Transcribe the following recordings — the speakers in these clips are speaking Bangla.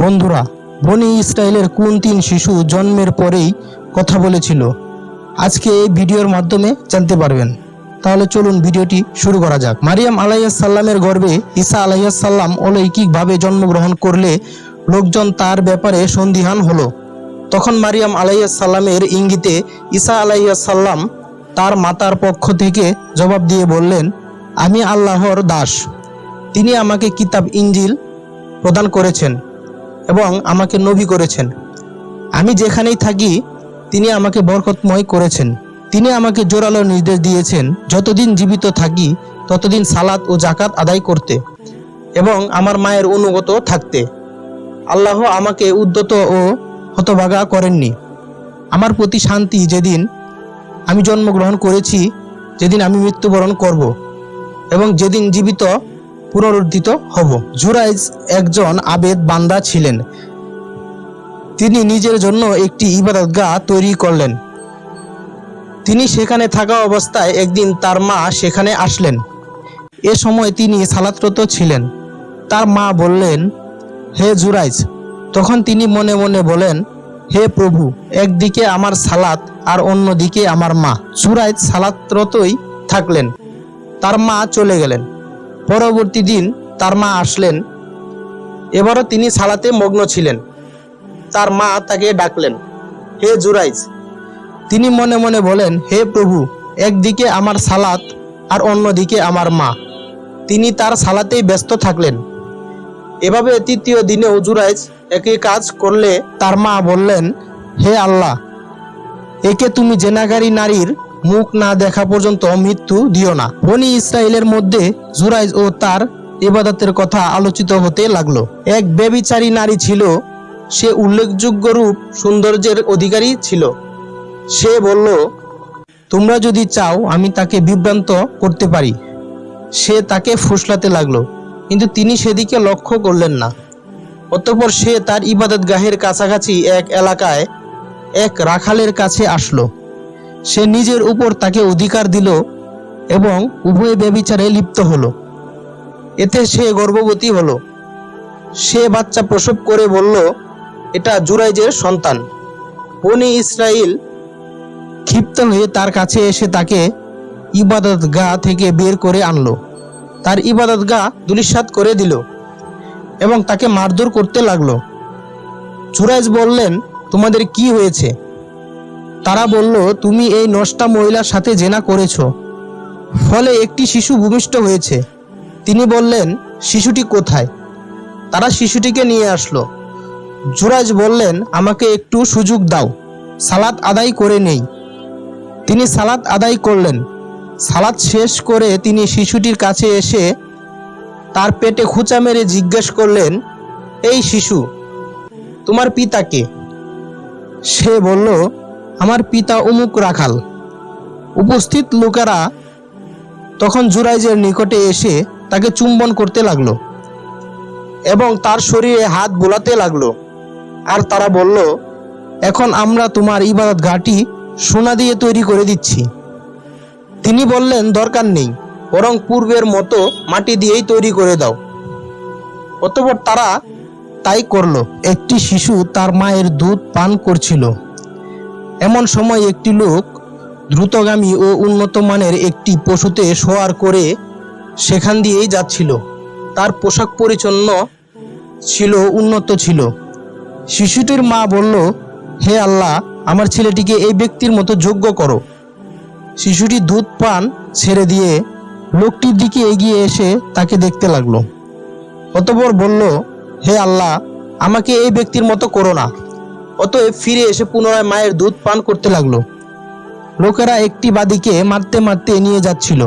বন্ধুরা, বনি ইসরায়েলের কোন তিন শিশু জন্মের পরেই কথা বলেছিল। আজকে এই ভিডিওর মাধ্যমে জানতে পারবেন। তাহলে চলুন ভিডিওটি শুরু করা যাক। মারিয়াম আলাইসাল্লামের গর্বে ঈসা আলাইসাল্লাম অলৌকিকভাবে জন্মগ্রহণ করলে লোকজন তার ব্যাপারে সন্দিহান হলো। তখন মারিয়াম আলাইসাল্লামের ইঙ্গিতে ঈসা আলাইসাল্লাম তার মাতার পক্ষ থেকে জবাব দিয়ে বললেন, আমি আল্লাহর দাস। তিনি আমাকে কিতাব ইঞ্জিল প্রদান করেছেন। এবং আমাকে নবী করেছেন। আমি যেখানেই থাকি, তিনি আমাকে বরকতময় করেছেন। তিনি আমাকে জোরালো নির্দেশ দিয়েছেন, যতদিন জীবিত থাকি, ততদিন সালাত ও জাকাত আদায় করতে এবং আমার মায়ের অনুগত থাকতে। আল্লাহ আমাকে উদ্যত ও হতভাগা করেননি। আমার প্রতি শান্তি যেদিন আমি জন্মগ্রহণ করেছি, যেদিন আমি মৃত্যুবরণ করব এবং যেদিন জীবিত পুনরুদ্ধিত হব। জুরাইজ একজন আবেদ বান্দা ছিলেন। তিনি নিজের জন্য একটি ইবাদতগাহ তৈরি করলেন। তিনি সেখানে থাকা অবস্থায় একদিন তার মা সেখানে আসলেন। এ সময় তিনি সালাতরত ছিলেন। তার মা বললেন, হে জুরাইজ, তখন তিনি মনে মনে বলেন, হে প্রভু, একদিকে আমার সালাত আর অন্যদিকে আমার মা। জুরাইজ সালাতরতই থাকলেন। তার মা চলে গেলেন। পরবর্তী দিন তার মা আসলেন। এবারও তিনি সালাতে মগ্ন ছিলেন। তার মা তাকে ডাকলেন, হে জুরাইজ, তিনি মনে মনে বলেন, হে প্রভু, একদিকে আমার সালাত আর অন্যদিকে আমার মা। তিনি তার সালাতেই ব্যস্ত থাকলেন। এভাবে তৃতীয় দিনে জুরাইজ একই কাজ করলে তার মা বললেন, হে আল্লাহ, একে তুমি জেনাগারি নারীর মুখ না দেখা পর্যন্ত মৃত্যু দিও না। বনি ইসরায়েলের মধ্যে জুরাইজ ও তার ইবাদতের কথা আলোচিত হতে লাগল। এক বেবিচারী নারী ছিল। সে উল্লেখযোগ্য রূপ সৌন্দর্যের অধিকারী ছিল। সে বলল, তোমরা যদি চাও, আমি তাকে বিভ্রান্ত করতে পারি। সে তাকে ফুসলাতে লাগল, কিন্তু তিনি সেদিকে লক্ষ্য করলেন না। অতঃপর সে তার ইবাদত গাহের কাছাকাছি এক এলাকায় এক রাখালের কাছে আসলো। সে নিজের উপর তাকে অধিকার দিল এবং উভয় ব্যবিচারে লিপ্ত হলো। এতে সে গর্ভবতী হলো। সে বাচ্চা প্রসব করে বলল, এটা জুরাইজের সন্তান। বনি ইসরাইল ক্ষিপ্ত হয়ে তার কাছে এসে তাকে ইবাদত গা থেকে বের করে আনলো। তার ইবাদত গা দুলিশাত করে দিল এবং তাকে মারধর করতে লাগল। জুরাইজ বললেন, তোমাদের কি হয়েছে? তারা বলল, তুমি এই নষ্টা মহিলার সাথে জেনা করেছ। ফলে একটি শিশু ভূমিষ্ঠ হয়েছে। তিনি বললেন, শিশুটি কোথায়? তারা শিশুটিকে নিয়ে আসলো। জুরাজ বললেন, আমাকে একটু সুযোগ দাও। সালাত আদায় করে নেই। তিনি সালাত আদায় করলেন। সালাত শেষ করে তিনি শিশুটির কাছে এসে তার পেটে খুঁচা মেরে জিজ্ঞেস করলেন, এই শিশু, তোমার পিতাকে সে বলল পিতা অমুক রাখাল। উপস্থিত লোকেরা তখন জুরাইজের নিকটে এসে তাকে চুম্বন করতে লাগল এবং তার শরীরে হাত বোলাতে লাগল। আর তারা বলল, এখন আমরা তোমার ইবাদত ঘাটি সোনা দিয়ে তৈরি করে দিচ্ছি। তিনি বললেন, দরকার নেই, বরং পূর্বের মতো মাটি দিয়েই তৈরি করে দাও। অতপর তারা তাই করল। একটি শিশু তার মায়ের দুধ পান করছিল। এমন সময় একটি লোক দ্রুতগামী ও উন্নত মানের একটি পশুতে সোয়ার করে সেখান দিয়েই যাচ্ছিল। তার পোশাক পরিচ্ছন্ন ছিল, উন্নত ছিল। শিশুটির মা বলল, হে আল্লাহ, আমার ছেলেটিকে এই ব্যক্তির মতো যোগ্য করো। শিশুটি দুধ, পান ছেড়ে দিয়ে লোকটির দিকে এগিয়ে এসে তাকে দেখতে লাগল। অতপর বলল, হে আল্লাহ, আমাকে এই ব্যক্তির মতো করো না। অতএব ফিরে এসে পুনরায় মায়ের দুধ পান করতে লাগল। লোকেরা একটি বাদীকে মারতে মারতে নিয়ে যাচ্ছিল।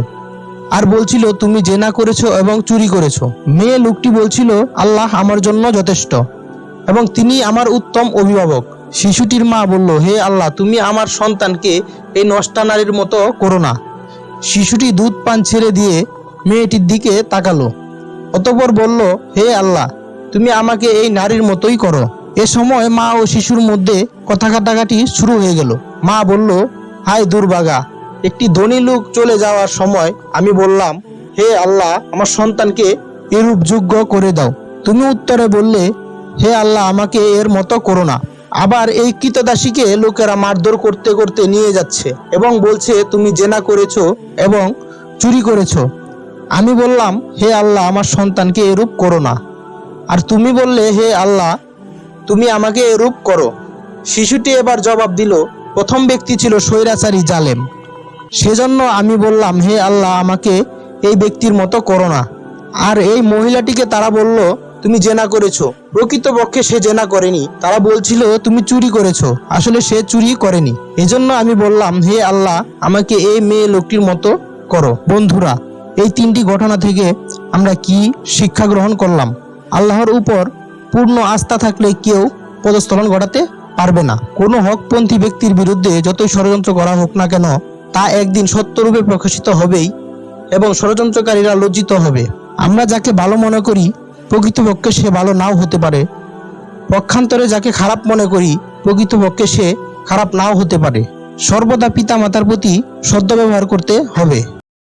আর বলছিল, তুমি জেনা করেছ এবং চুরি করেছ। মেয়ে লোকটি বলছিল, আল্লাহ আমার জন্য যথেষ্ট এবং তিনি আমার উত্তম অভিভাবক। শিশুটির মা বলল, হে আল্লাহ, তুমি আমার সন্তানকে এই নষ্টা নারীর মতো করো না। শিশুটি দুধ পান ছেড়ে দিয়ে মেয়েটির দিকে তাকালো। অতপর বলল, হে আল্লাহ, তুমি আমাকে এই নারীর মতোই করো। এ সময় মা ও শিশুর মধ্যে কথা কাটাকাটি শুরু হয়ে গেল। মা বলল, হায় দুর্ভাগা একটি ধনী লোক চলে যাওয়ার সময় আমি বললাম, হে আল্লাহ, আমার সন্তানকে এরূপ যোগ্য করে দাও। তুমি উত্তরে বললে, হে আল্লাহ, আমাকে এর মতো করো না। আবার এই কৃতদাসীকে লোকেরা মারধর করতে করতে নিয়ে যাচ্ছে এবং বলছে, তুমি জেনা করেছ এবং চুরি করেছ। আমি বললাম, হে আল্লাহ, আমার সন্তানকে এরূপ করো না। আর তুমি বললে, হে আল্লাহ তুমি আমাকে এরূপ করো। শিশুটি এবার জবাব দিল, প্রথম ব্যক্তি ছিল স্বৈরাচারী জালেম। সেজন্য আমি বললাম, হে আল্লাহ, আমাকে এই ব্যক্তির মতো করো না। আর এই মহিলাটিকে তারা বলল, তুমি জেনা করেছ। প্রকৃতপক্ষে সে জেনা করেনি। তারা বলছিল, তুমি চুরি করেছ। আসলে সে চুরি করেনি। এজন্য আমি বললাম, হে আল্লাহ, আমাকে এই মেয়ে লোকটির মতো করো। বন্ধুরা, এই তিনটি ঘটনা থেকে আমরা কি শিক্ষা গ্রহণ করলাম? আল্লাহর উপর পূর্ণ আস্থা থাকলে কেউ পদস্থলন ঘটাতে পারবে না। কোনো হকপন্থী ব্যক্তির বিরুদ্ধে যতই ষড়যন্ত্র করা হোক না কেন, তা একদিন সত্যরূপে প্রকাশিত হবেই এবং ষড়যন্ত্রকারীরা লজ্জিত হবে। আমরা যাকে ভালো মনে করি, প্রকৃতপক্ষে সে ভালো নাও হতে পারে। পক্ষান্তরে যাকে খারাপ মনে করি, প্রকৃতপক্ষে সে খারাপ নাও হতে পারে। সর্বদা পিতামাতার প্রতি সদ্ব্যবহার করতে হবে।